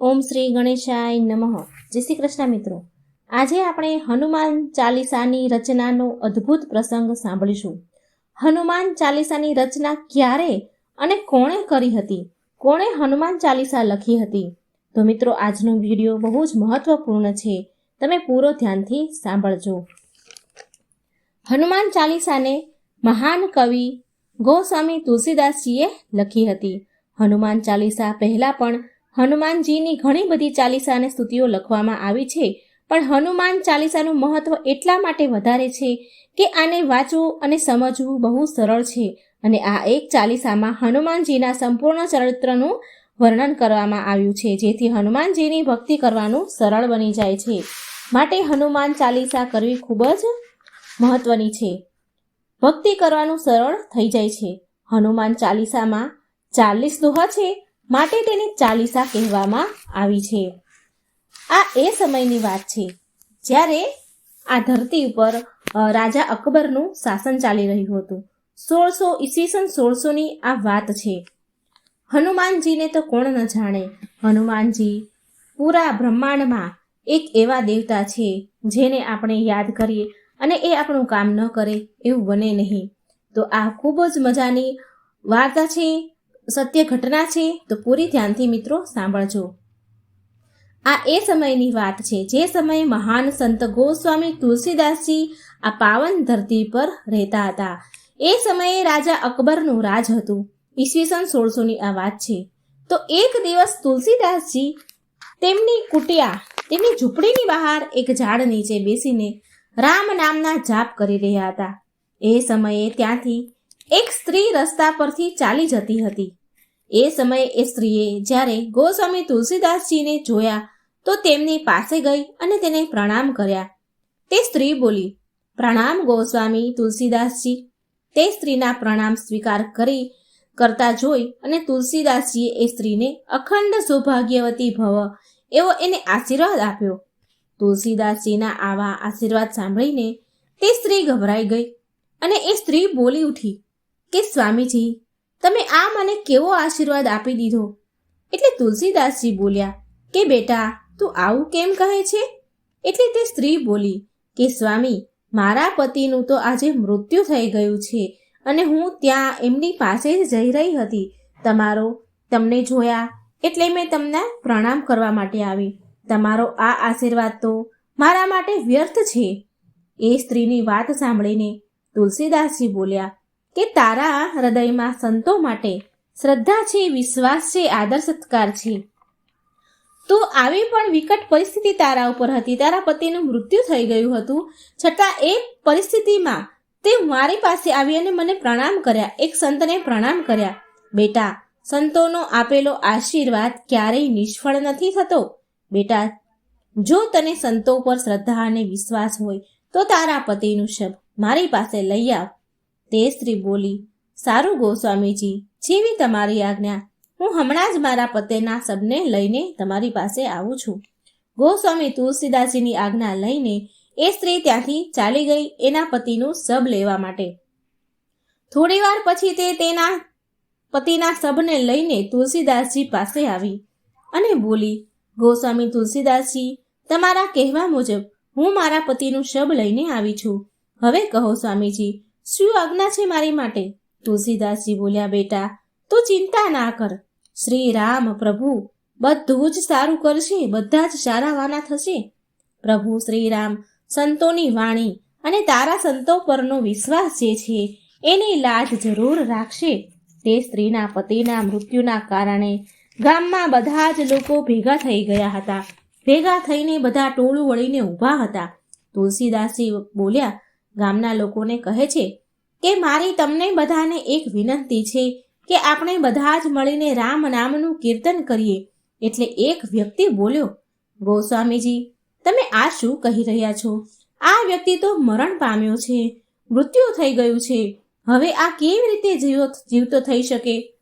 ઓમ શ્રી ગણેશાય નમઃ. જય શ્રી કૃષ્ણ મિત્રો. આજે આપણે હનુમાન ચાલીસાની રચનાનો અદ્ભુત પ્રસંગ સાંભળીશું. હનુમાન ચાલીસાની રચના ક્યારે અને કોણે કરી હતી? કોણે હનુમાન ચાલીસા લખી હતી? તો મિત્રો, આજનો વીડિયો બહુ જ મહત્વપૂર્ણ છે. તમે પૂરો ધ્યાનથી સાંભળજો. હનુમાન ચાલીસાને મહાન કવિ ગોસ્વામી તુલસીદાસજીએ લખી હતી. હનુમાન ચાલીસા પહેલાં પણ હનુમાનજીની ઘણી બધી ચાલીસા અને સ્તુતિઓ લખવામાં આવી છે, પણ હનુમાન ચાલીસાનું મહત્વ એટલા માટે વધારે છે કે આને વાંચવું અને સમજવું બહુ સરળ છે અને આ એક ચાલીસામાં હનુમાનજીના સંપૂર્ણ ચરિત્રનું વર્ણન કરવામાં આવ્યું છે, જેથી હનુમાનજીની ભક્તિ કરવાનું સરળ બની જાય છે. માટે હનુમાન ચાલીસા કરવી ખૂબ જ મહત્વની છે. ભક્તિ કરવાનું સરળ થઈ જાય છે. હનુમાન ચાલીસામાં ચાલીસ દોહા છે માટે તેને ચાલીસા કહેવામાં આવી છે. આ એ સમયની વાત છે જ્યારે આ ધરતી ઉપર રાજા અકબરનું શાસન ચાલી રહ્યું હતું. સોળસો ઈસવીસન સોળસોની આ વાત છે. હનુમાનજીને તો કોણ ન જાણે. હનુમાનજી પૂરા બ્રહ્માંડમાં એક એવા દેવતા છે જેને આપણે યાદ કરીએ અને એ આપણું કામ ન કરે એવું બને નહીં. તો આ ખૂબ જ મજાની વાર્તા છે. સત્ય ઘટના છે તો પૂરી ધ્યાનથી મિત્રો સાંભળજો. આ એ સમયની વાત છે જે સમયે મહાન સંત ગોસ્વામી તુલસીદાસજી આ પાવન ધરતી પર રહેતા હતા. એ સમયે રાજા અકબરનું રાજ હતું. ઈસવીસન સોળસોની આ વાત છે. તો એક દિવસ તુલસીદાસજી તેમની કુટિયા, તેમની ઝૂંપડીની બહાર એક ઝાડ નીચે બેસીને રામ નામના જાપ કરી રહ્યા હતા. એ સમયે ત્યાંથી એક સ્ત્રી રસ્તા પરથી ચાલી જતી હતી. એ સમયે એ સ્ત્રીએ જ્યારે ગોસ્વામી તુલસીદાસજીને જોયા, તો તેમની પાસે ગઈ અને તેને પ્રણામ કર્યા. તે સ્ત્રી બોલી, પ્રણામ ગોસ્વામી તુલસીદાસજી. તે સ્ત્રીના પ્રણામ સ્વીકાર કરી, કરતા જોઈ અને તુલસીદાસજીએ એ સ્ત્રીને અખંડ સૌભાગ્યવતી ભવ એવો એને આશીર્વાદ આપ્યો. તુલસીદાસજીના આવા આશીર્વાદ સાંભળીને તે સ્ત્રી ગભરાઈ ગઈ અને એ સ્ત્રી બોલી ઉઠી કે સ્વામીજી, તમે આ મને કેવો આશીર્વાદ આપી દીધો? એટલે તુલસીદાસજી બોલ્યા, કે બેટા, તું આવું કેમ કહે છે? એટલે તે સ્ત્રી બોલી, કે સ્વામી, મારા પતિનું તો આજે મૃત્યુ થઈ ગયું છે અને હું ત્યાં એમની પાસે જ જઈ રહી હતી. તમારો તમને જોયા એટલે મેં તમને પ્રણામ કરવા માટે આવી. તમારો આ આશીર્વાદ તો મારા માટે વ્યર્થ છે. એ સ્ત્રીની વાત સાંભળીને તુલસીદાસજી બોલ્યા કે તારા હૃદયમાં સંતો માટે શ્રદ્ધા છે, વિશ્વાસ છે, આદર, સત્કાર છે. તો આવી પણ વિકટ પરિસ્થિતિ તારા ઉપર હતી. તારા પતિનું મૃત્યુ થઈ ગયું હતું. છતાં એ પરિસ્થિતિમાં તે મારી પાસે આવી અને મને પ્રણામ કર્યા. એક સંતને પ્રણામ કર્યા. બેટા, સંતોનો આપેલો આશીર્વાદ ક્યારેય નિષ્ફળ નથી થતો. બેટા, જો તને સંતો પર શ્રદ્ધા અને વિશ્વાસ હોય, તો તારા પતિનું શબ મારી પાસે લઈ આવ. તે સ્ત્રી બોલી, સારું ગોસ્વામીજી, જેવી તમારી આજ્ઞા. હું હમણાં જ મારા પતેના શબને લઈને તમારી પાસે આવું છું. ગોસ્વામી તુલસીદાસજીની આજ્ઞા લઈને એ સ્ત્રી ત્યાંથી ચાલી ગઈ એના પતિનું શબ લેવા માટે. થોડી વાર પછી તે તેના પતિના શબને લઈને તુલસીદાસજી પાસે આવી અને બોલી, ગોસ્વામી તુલસીદાસજી, તમારા કહેવા મુજબ હું મારા પતિનું શબ લઈને આવી છું. હવે કહો સ્વામીજી શું આજ્ઞા છે મારી માટે? તુલસીદાસજી બોલ્યા, બેટા, તું ચિંતા ના કર. શ્રી રામ પ્રભુ બધું જ સારું કરશે, બધા જ સારા વાના થશે. પ્રભુ શ્રી રામ સંતોની વાણી અને તારા સંતો પરનો વિશ્વાસ જે છે, એની લાજ જરૂર રાખશે. તે સ્ત્રીના પતિના મૃત્યુના કારણે ગામમાં બધા જ લોકો ભેગા થઈ ગયા હતા. ભેગા થઈને બધા ટોળું વળીને ઊભા હતા. તુલસીદાસજી બોલ્યા ગામના લોકોને કહે છે કે મારી તમને બધાને એક વિનંતી છે કે આપણે બધા જ મળીને રામ નામનું કીર્તન કરીએ. એટલે એક વ્યક્તિ બોલ્યો, ગોસ્વામીજી, તમે આ શું કહી રહ્યા છો? આ વ્યક્તિ તો મરણ પામ્યો છે, મૃત્યુ થઈ ગયું છે. હવે આ કેવી રીતે જીવો, જીવતો થઈ શકે?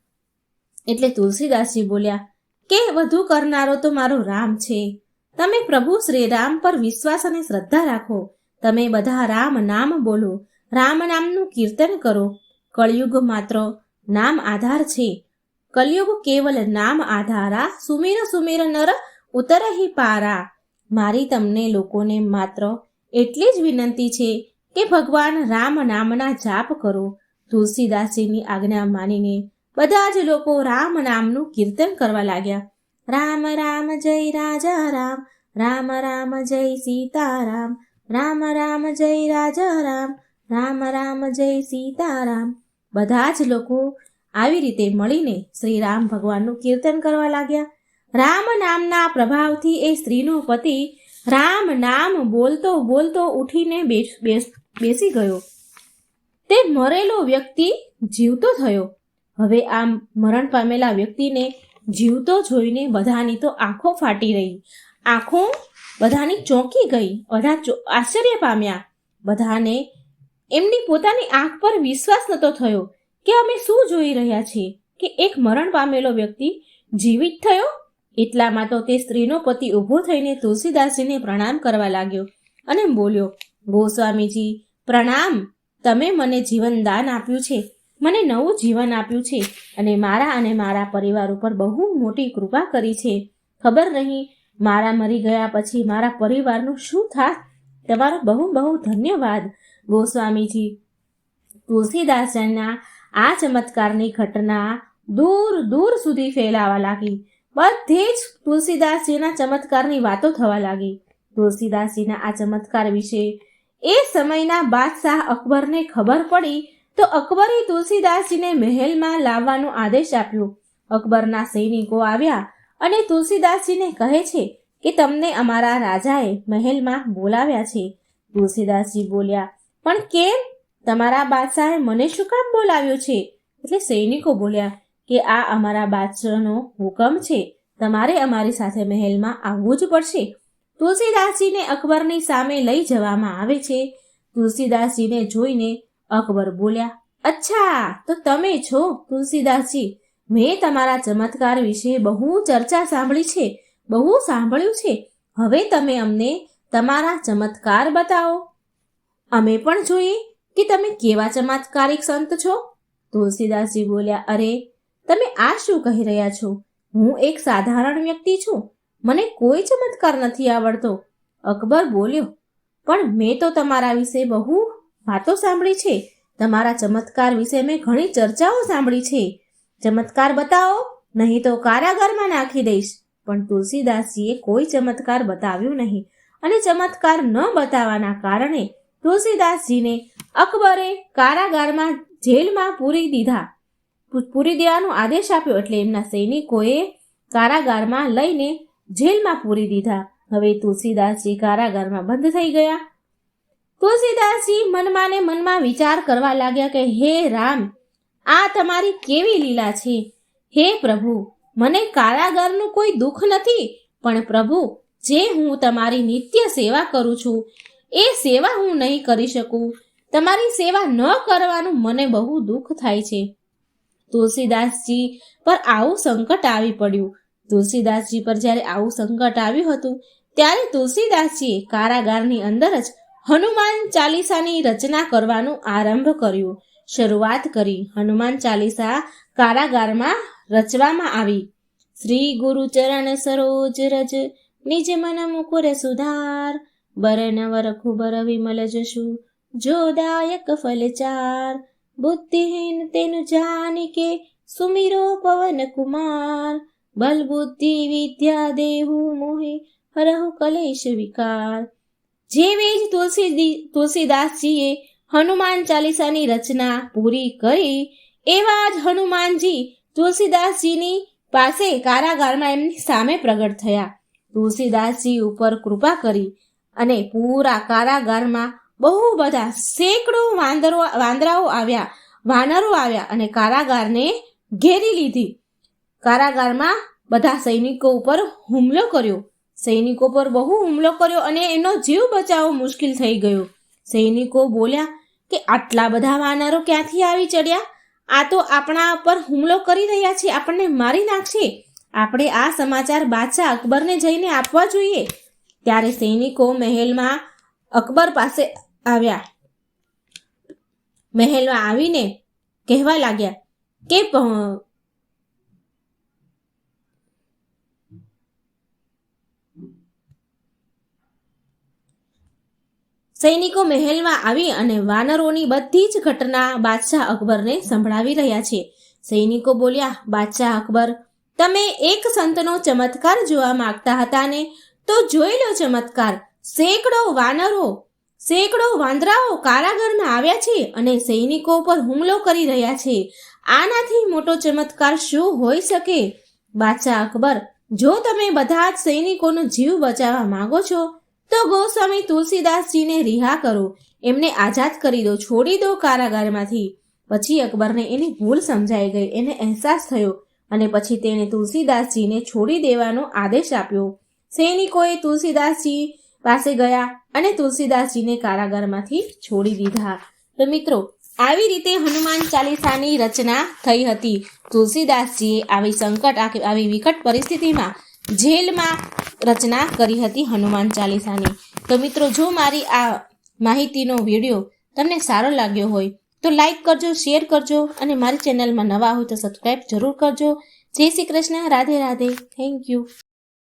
એટલે તુલસીદાસજી બોલ્યા, કે વધુ કરનારો તો મારો રામ છે. તમે પ્રભુ શ્રી રામ પર વિશ્વાસ અને શ્રદ્ધા રાખો. તમે બધા રામ નામ બોલો. રામ નામનું કીર્તન કરો. કળયુગ માત્ર નામ આધાર છે. કલયુગ કેવલ નામ આધારા. સુમેર સુમેર નર ઉતરહી પારા. મારી તમને લોકોને માત્ર એટલી જ વિનંતી છે કે ભગવાન રામ નામના જાપ કરો. તુલસીદાસજીની આજ્ઞા માનીને બધા જ લોકો રામ નામનું કીર્તન કરવા લાગ્યા. રામ રામ, જય રાજા રામ. રામ રામ, જય સીતારામ. રામ રામ જય રાજા રામ રામ રામ જય સીતારામ. બધા જ લોકો આવી રીતે મળીને શ્રી રામ ભગવાનનું કીર્તન કરવા લાગ્યા. રામ નામના પ્રભાવથી એ સ્ત્રીનો પતિ રામ નામ બોલતો બોલતો ઉઠીને બેસ- ગયો. તે મરેલો વ્યક્તિ જીવતો થયો. હવે આ મરણ પામેલા વ્યક્તિને જીવતો જોઈને બધાની તો આંખો ફાટી રહી. આંખો બધાની ચોંકી ગઈ. બધા આશ્ચર્ય પામ્યા. બધાને એમની પોતાની આંખ પર વિશ્વાસ નતો થયો કે અમે શું જોઈ રહ્યા છીએ કે એક મરણ પામેલો વ્યક્તિ જીવિત થયો? એટલામાં તો તે સ્ત્રીનો પતિ ઊભો થઈને તુલસીદાસજીને પ્રણામ કરવા લાગ્યો અને બોલ્યો, ગોસ્વામીજી, પ્રણામ. તમે મને જીવન દાન આપ્યું છે. મને નવું જીવન આપ્યું છે અને મારા અને મારા પરિવાર ઉપર બહુ મોટી કૃપા કરી છે. ખબર નહીં મારા મરી ગયા પછી મારા પરિવારનું શું થાત? તમારો બહુ બહુ ધન્યવાદ, ગોસ્વામીજી. તુલસીદાસજીના આ ચમત્કારની ઘટના દૂર દૂર સુધી ફેલાવા લાગી. બધે જ તુલસીદાસજીના ચમત્કારની વાતો થવા લાગી. તુલસીદાસજીના આ ચમત્કાર વિશે એ સમયના બાદશાહ અકબરને ખબર પડી તો અકબરે તુલસીદાસજીને મહેલમાં લાવવાનો આદેશ આપ્યો. અકબરના સૈનિકો આવ્યા અને તુલસીદાસજીને કહે છે કે તમને અમારા રાજાએ મહેલમાં બોલાવ્યા છે. તુલસીદાસજી બોલ્યા, પણ કેમ? તમારા બાદશાહે મને શું કામ બોલાવ્યો છે? એટલે સૈનિકો બોલ્યા કે, આ અમારા બાદશાહનો હુકમ છે. તમારે અમારી સાથે મહેલમાં આવવું જ પડશે. તુલસીદાસજીને અકબરની સામે લઈ જવામાં આવે છે. તુલસીદાસજીને જોઈને અકબર બોલ્યા, અચ્છા, તો તમે છો તુલસીદાસજી. મેં તમારા ચમત્કાર વિશે બહુ ચર્ચા સાંભળી છે, બહુ સાંભળ્યું છે. હવે તમે અમને તમારા ચમત્કાર બતાવો. અમે પણ જોઈએ કે તમે કેવા ચમત્કારિક સંત છો? તુલસીદાસજી બોલ્યા, અરે, તમે આ શું કહી રહ્યા છો? હું એક સાધારણ વ્યક્તિ છું. મને કોઈ ચમત્કાર નથી આવડતો. અકબર બોલ્યો, પણ મેં તો તમારા વિશે બહુ વાતો સાંભળી છે. તમારા ચમત્કાર વિશે મેં ઘણી ચર્ચાઓ સાંભળી છે. ચમત્કાર બતાવો, નહીં તો કારાગારમાં નાખી દઈશ. પણ તુલસીદાસજીએ કોઈ ચમત્કાર બતાવ્યું નહીં. અને ચમત્કાર ન બતાવવાના કારણે તુલસીદાસજીને અકબરે કારાગારમાં જેલમાં પૂરી દીધા. પૂરી દેવાનો આદેશ આપ્યો એટલે એમના સૈનિકોએ કારાગારમાં લઈને જેલમાં પૂરી દીધા. હવે તુલસીદાસજી કારાગારમાં બંધ થઈ ગયા. તુલસીદાસજી મનમાં ને મનમાં વિચાર કરવા લાગ્યા કે, હે રામ આ તમારી કેવી લીલા છે? હે પ્રભુ, મને કારાગારનું કોઈ દુઃખ નથી, પણ પ્રભુ, જે હું તમારી નિત્ય સેવા કરું છું, એ સેવા હું નહીં કરી શકું. તમારી સેવા ન કરવાનું મને બહુ દુઃખ થાય છે. તુલસીદાસજી પર આવું સંકટ આવી પડ્યું. તુલસીદાસજી પર જ્યારે આવું સંકટ આવ્યું હતું, ત્યારે તુલસીદાસજીએ કારાગારની અંદર જ હનુમાન ચાલીસાની રચના કરવાનું આરંભ કર્યું. શરૂઆત કરી. હનુમાન ચાલીસા કારાગારમાં રચવામાં આવી. શ્રી ગુરુ ચરણ સરોજ રજ, નિજ મન મુકુર સુધાર બરનવર ખુબર વિમલ જશુ જોદાયક ફલચાર બુદ્ધિહીન તેનું જાનિકે સુમિરો પવન કુમાર. બલ બુદ્ધિ વિદ્યા દેહુ મોહે હરહુ કલેશ વિકાર. જેવી જ તુલસી તુલસીદાસજીએ હનુમાન ચાલીસાની રચના પૂરી કરી એવા જ હનુમાનજી તુલસીદાસજીની પાસે કારાગારમાં એમની સામે પ્રગટ થયા. તુલસીદાસજી ઉપર કૃપા કરી અને પૂરા કારાગારમાં બહુ બધા સેંકડો વાંદરો, વાંદરાઓ આવ્યા, વાનરો આવ્યા અને કારાગારને ઘેરી લીધી. કારાગારમાં બધા સૈનિકો ઉપર હુમલો કર્યો. સૈનિકો પર બહુ હુમલો કર્યો અને એનો જીવ બચાવવો મુશ્કેલ થઈ ગયો. સૈનિકો બોલ્યા કે આટલા બધા વાનરો ક્યાંથી આવી ચડ્યા? આ તો આપણા પર હુમલો કરી રહ્યા છે, આપણને મારી નાખશે. આપણે આ સમાચાર બાદશાહ અકબરને જઈને આપવા જોઈએ. ત્યારે સૈનિકો મહેલમાં અકબર પાસે આવ્યા. મહેલમાં આવીને કહેવા લાગ્યા કે સૈનિકો મહેલમાં આવી અને વાનરોની બધી જ ઘટના બાદશાહ અકબરને સંભળાવી રહ્યા છે. સૈનિકો બોલ્યા, બાદશાહ અકબર, તમે એક સંતનો ચમત્કાર જોવા માંગતા હતા ને? તો જોઈ લો ચમત્કાર. સેંકડો વાનરો, સેંકડો વાંદરાઓ કારાગરમાં આવ્યા છે અને સૈનિકો પર હુમલો કરી રહ્યા છે. આનાથી મોટો ચમત્કાર શું હોઈ શકે? બાદશાહ અકબર, જો તમે બધા જ સૈનિકોનો જીવ બચાવવા માંગો છો તો ગોસ્વામી તુલસીદાસજીને રિહા કરો. એમને આઝાદ કરી દો, છોડી દો કારાગારમાંથી. પછી અકબરને એની ભૂલ સમજાઈ ગઈ, એને અહેસાસ થયો અને પછી તેણે તુલસીદાસજીને છોડી દેવાનો આદેશ આપ્યો. સૈનિકોએ તુલસીદાસજી પાસે ગયા અને તુલસીદાસજીને કારાગારમાંથી છોડી દીધા. તો મિત્રો, આવી રીતે હનુમાન ચાલીસાની રચના થઈ હતી. તુલસીદાસજીએ આવી સંકટ આવી વિકટ પરિસ્થિતિમાં જેલમાં રચના કરી હતી હનુમાન ચાલીસાની. તો મિત્રો, જો મારી આ માહિતીનો વીડિયો તમને સારો લાગ્યો હોય, તો લાઈક કરજો, શેર કરજો અને મારી ચેનલમાં નવા હોય તો સબસ્ક્રાઈબ જરૂર કરજો. જય શ્રી કૃષ્ણ, રાધે રાધે. Thank you.